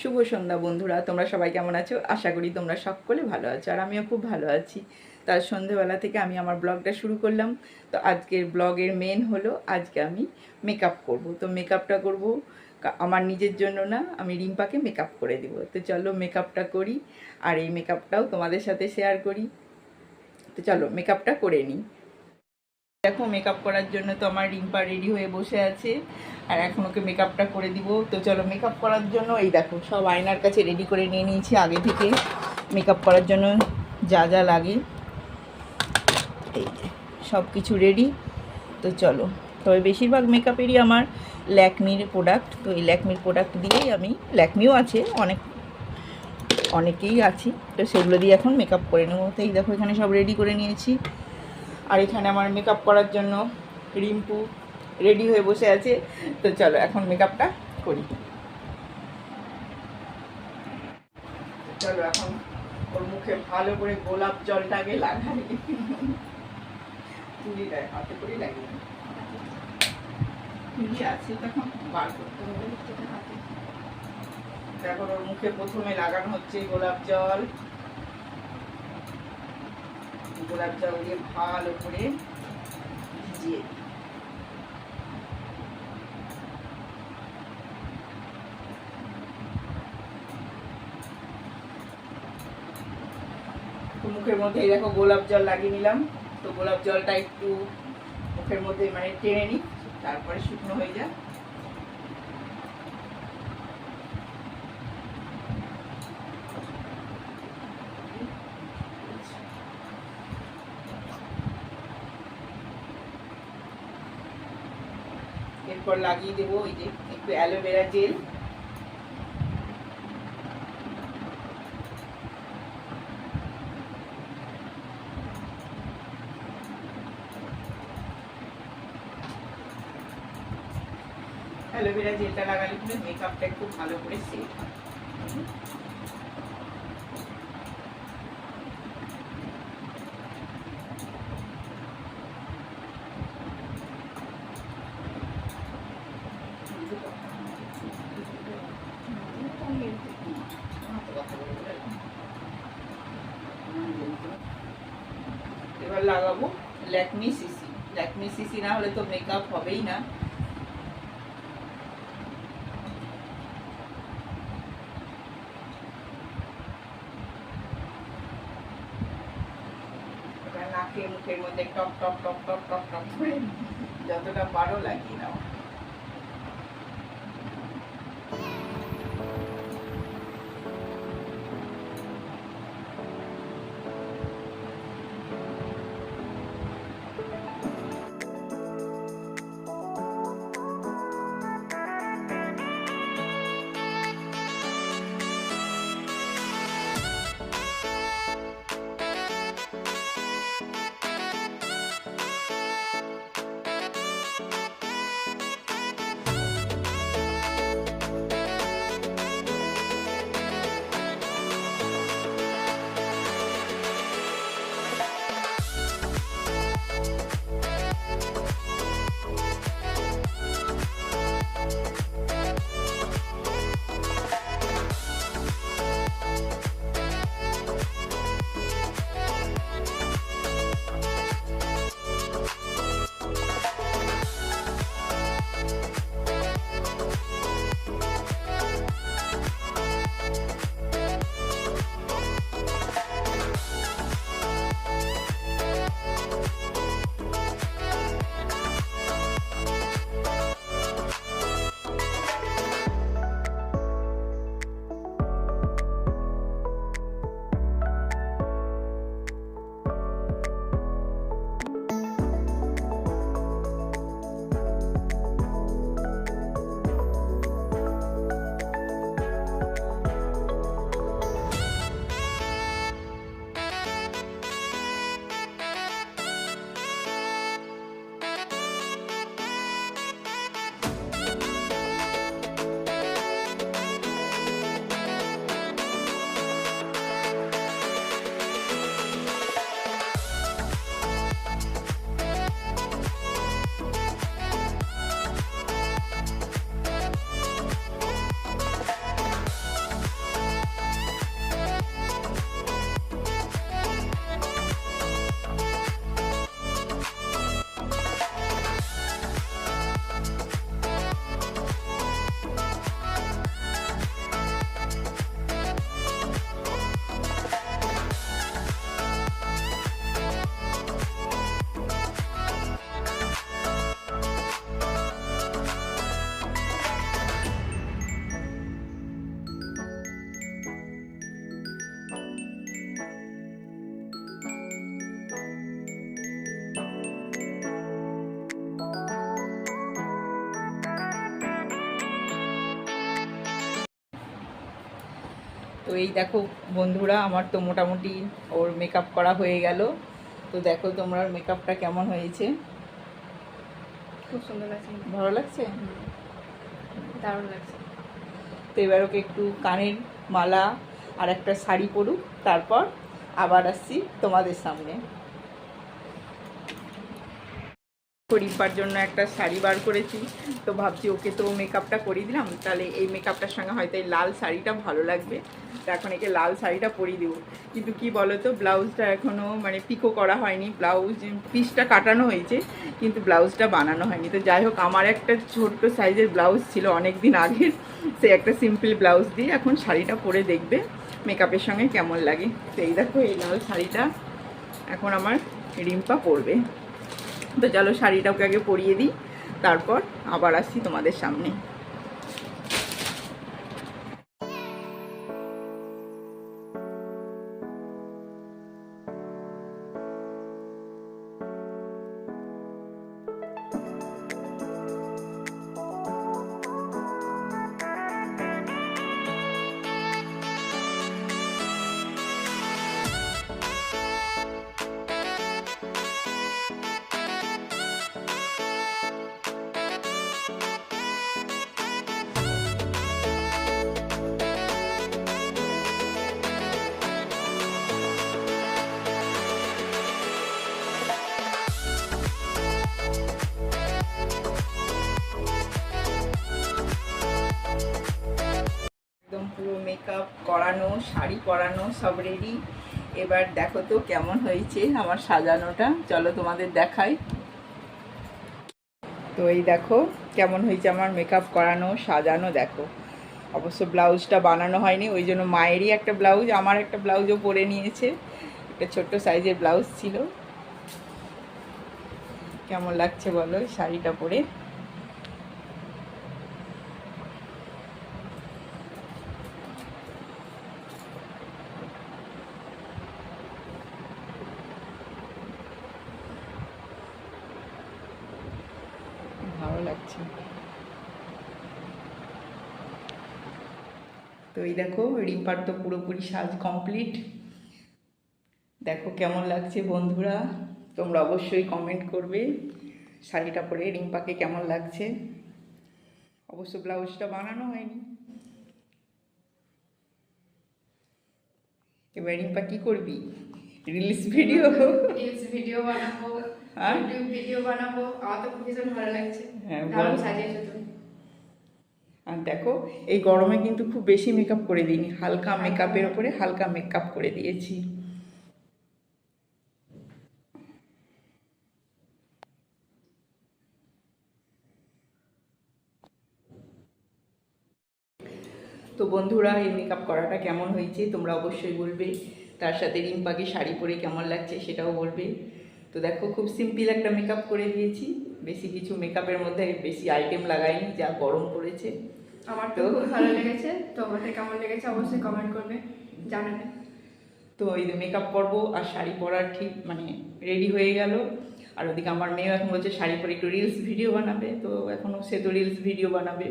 শুভ সন্ধ্যা বন্ধুরা, তোমরা সবাই কেমন আছো? আশা করি তোমরা সকলে ভালো আছো আর আমিও খুব ভালো আছি। তার সন্ধেবেলা থেকে আমি আমার ব্লগটা শুরু করলাম। তো আজকের ব্লগের মেন হলো, আজকে আমি মেকআপ করব। তো মেকআপটা করব আমার নিজের জন্য না, আমি রিম্পাকে মেকআপ করে দিব। তো চলো মেকআপটা করি আর এই মেকআপটাও তোমাদের সাথে শেয়ার করি। তো চলো মেকআপটা করে নিই। দেখো মেকআপ করার জন্য তো আমার রিম্পা রেডি হয়ে বসে আছে। আর এখন ওকে মেকআপটা করে দিব। তো চলো মেকআপ করার জন্য এই দেখো, সব আয়নার কাছে রেডি করে নিয়ে নিয়েছি আগে থেকে। মেকআপ করার জন্য যা যা লাগে। সব কিছু রেডি তো চলো, তবে বেশিরভাগ মেকআপেরই আমার ল্যাকমির প্রোডাক্ট তো এই ল্যাকমির প্রোডাক্ট দিয়েই আমি, ল্যাকমিও আছে, অনেক, অনেকেই আছে। তো সেগুলো দিয়ে এখন মেকআপ করে নেব। তো এই দেখো, এখানে সব রেডি করে নিয়েছি। আর এখানে আমার মেকআপ করার জন্য রিম্পু রেডি হয়ে বসে আছে তো চলো, এখন মেকআপটা করি চলো, এখন ওর মুখে ভালো করে গোলাপ জলটাকে লাগাই তুলিটায় হাতে করে লাগিয়ে। তুলি আছে তখন, বার করতে হবে। দেখো, ওর মুখে প্রথমে লাগানো হচ্ছে গোলাপ জল গোলাপ জল দিয়ে ভালো করে ভিজিয়ে মুখের মধ্যে এই দেখো গোলাপ জল লাগিয়ে নিলাম। তো গোলাপ জলটা একটু মুখের মধ্যে মানে টেনে নিই, তারপরে শুকনো হয়ে যায় এরপর লাগিয়ে দেবো ওই যে একটু অ্যালোভেরা জেল। অ্যালোভেরা জেলটা লাগালে কিন্তু মেকআপটা একটু ভালো করে সেট হয় এবার লাগাবো। ল্যাকমি সিসি ল্যাকমি সিসি না হলে তো মেকআপ হবেই না। নাকে, মুখের মধ্যে টপ টপ টপ টপ টপ টপ করে যতটা পারো লাগিয়ে নাও। তো এই দেখো বন্ধুরা আমার তো মোটামুটি ওর মেকআপ করা হয়ে গেল। তো দেখো তোমার মেকআপটা কেমন হয়েছে? খুব সুন্দর লাগছে। ভালো লাগছে? দারুণ লাগছে। তো এবার ওকে একটু কানের মালা আর একটা শাড়ি পরুক তারপর আবার আসছি তোমাদের সামনে। রিম্পার জন্য একটা শাড়ি বার করেছি। তো ভাবছি ওকে তো মেকআপটা করিয়ে দিলাম। তাহলে এই মেকআপটার সঙ্গে হয়তো এই লাল শাড়িটা ভালো লাগবে। তো এখন একে লাল শাড়িটা পরিয়ে দেবো। কিন্তু কি বলো তো ব্লাউজটা এখনও মানে পিকো করা হয়নি। ব্লাউজ পিসটা কাটানো হয়েছে, কিন্তু ব্লাউজটা বানানো হয়নি। তো যাই হোক, আমার একটা ছোট্ট সাইজের ব্লাউজ ছিল অনেক দিন আগের। সে একটা সিম্পল ব্লাউজ দিয়ে এখন শাড়িটা পরে দেখবে মেকআপের সঙ্গে কেমন লাগে। তো এই দেখো, এই লাল শাড়িটা এখন আমার রিম্পা পরবে। তো চলো শাড়িটা ওকে আগে পরিয়ে দিই তারপর আবার আসছি তোমাদের সামনে। মেকআপ করানো, শাড়ি পরানো সব রেডি এবার দেখো তো কেমন হয়েছে আমার সাজানোটা। চলো তোমাদের দেখাই। তো এই দেখো কেমন হয়েছে আমার মেকআপ করানো, সাজানো, দেখো। অবশ্য ব্লাউজটা বানানো হয়নি, ওই জন্য মায়েরই একটা ব্লাউজ, আমার একটা ব্লাউজও পরে নিয়েছে। একটা ছোট্ট সাইজের ব্লাউজ ছিল। কেমন লাগছে বলো শাড়িটা পরে? লাগছে তো এই দেখো রিম্পার তো পুরোপুরি সাজ কমপ্লিট। দেখো কেমন লাগছে বন্ধুরা তোমরা অবশ্যই কমেন্ট করবে শাড়িটা পরে রিম্পাকে কেমন লাগছে। অবশ্য ব্লাউজটা বানানো হয়নি। এবার রিম্পা কি করবি? রিলস ভিডিও রিলস ভিডিও বানাবো। হ্যাঁ? ভিডিও বানাবো আমার তো ভীষণ ভালো লাগছে। হ্যাঁ, দারুণ সাজিয়েছো তুমি। আর দেখো এই গরমে কিন্তু খুব বেশি মেকআপ করে দিইনি হালকা মেকআপের ওপরে হালকা মেকআপ করে দিয়েছি। তো বন্ধুরা এই মেকআপ করাটা কেমন হয়েছে তোমরা অবশ্যই বলবে। তার সাথে রিম্পাকে শাড়ি পরে কেমন লাগছে সেটাও বলবে। তো দেখো খুব সিম্পল একটা মেকআপ করে দিয়েছি। বেশি কিছু মেকআপের মধ্যে বেশি আইটেম লাগাইনি যা গরম পড়েছে। আমার তো খুব ভালো লেগেছে। তোমাদের কেমন লেগেছে অবশ্যই কমেন্ট করবে জানাবে। তো এই মেকআপ পরব আর শাড়ি পরার ঠিক মানে রেডি হয়ে গেল। আর ওদিকে আমার মেয়ে এখন বলছে শাড়ি পরে একটু রিলস ভিডিও বানাবে। তো এখনও সে তো রিলস ভিডিও বানাবে।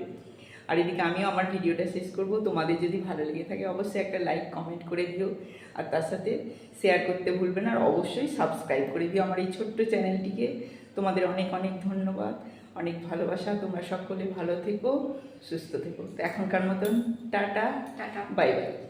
আর এদিকে আমিও আমার ভিডিওটা শেষ করব। তোমাদের যদি ভালো লেগে থাকে অবশ্যই একটা লাইক কমেন্ট করে দিও। আর তার সাথে শেয়ার করতে ভুলবে না। আর অবশ্যই সাবস্ক্রাইব করে দিও আমার এই ছোট্ট চ্যানেলটিকে তোমাদের অনেক অনেক ধন্যবাদ। অনেক ভালোবাসা। তোমরা সকলে ভালো থেকো সুস্থ থেকো। তো এখনকার মতন টাটা। টাটা। Bye bye